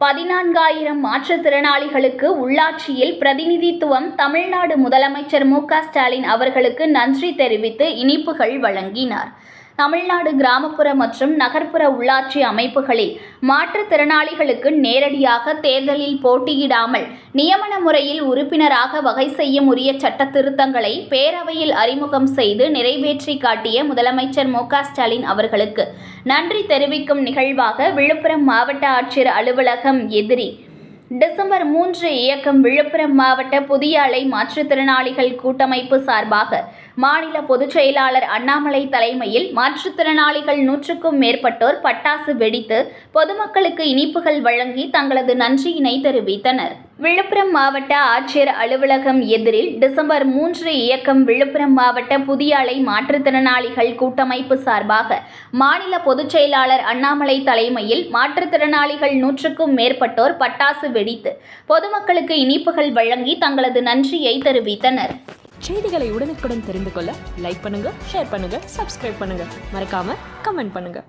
பதினான்காயிரம் மாற்றுத்திறனாளிகளுக்கு உள்ளாட்சியில் பிரதிநிதித்துவம் தமிழ்நாடு முதலமைச்சர் மு க ஸ்டாலின் அவர்களுக்கு நன்றி தெரிவித்து இனிப்புகள் வழங்கினார். தமிழ்நாடு கிராமப்புற மற்றும் நகர்ப்புற உள்ளாட்சி அமைப்புகளில் மாற்றுத்திறனாளிகளுக்கு நேரடியாக தேர்தலில் போட்டியிடாமல் நியமன முறையில் உறுப்பினராக வகை செய்யும் உரிய சட்ட திருத்தங்களை பேரவையில் அறிமுகம் செய்து நிறைவேற்றி காட்டிய முதலமைச்சர் மு ஸ்டாலின் அவர்களுக்கு நன்றி தெரிவிக்கும் நிகழ்வாக விழுப்புரம் மாவட்ட ஆட்சியர் அலுவலகம் எதிரி டிசம்பர் மூன்று இயக்கம் விழுப்புரம் மாவட்ட புதிய அலை மாற்றுத்திறனாளிகள் கூட்டமைப்பு சார்பாக மாநில பொதுச் செயலாளர் அண்ணாமலை தலைமையில் மாற்றுத்திறனாளிகள் நூற்றுக்கும் மேற்பட்டோர் பட்டாசு வெடித்து பொதுமக்களுக்கு இனிப்புகள் வழங்கி தங்களது நன்றியினை தெரிவித்தனர். விழுப்புரம் மாவட்ட ஆட்சியர் அலுவலகம் எதிரில் டிசம்பர் மூன்று இயக்கம் விழுப்புரம் மாவட்ட புதிய அலை மாற்றுத்திறனாளிகள் கூட்டமைப்பு சார்பாக மாநில பொதுச் செயலாளர் அண்ணாமலை தலைமையில் மாற்றுத்திறனாளிகள் நூற்றுக்கும் மேற்பட்டோர் பட்டாசு வெடித்து பொதுமக்களுக்கு இனிப்புகள் வழங்கி தங்களது நன்றியை தெரிவித்தனர். செய்திகளை உடனுக்குடன் தெரிந்து கொள்ள லைக் பண்ணுங்க ஷேர் பண்ணுங்க சப்ஸ்கிரைப் பண்ணுங்க. மறக்காம கமெண்ட் பண்ணுங்க.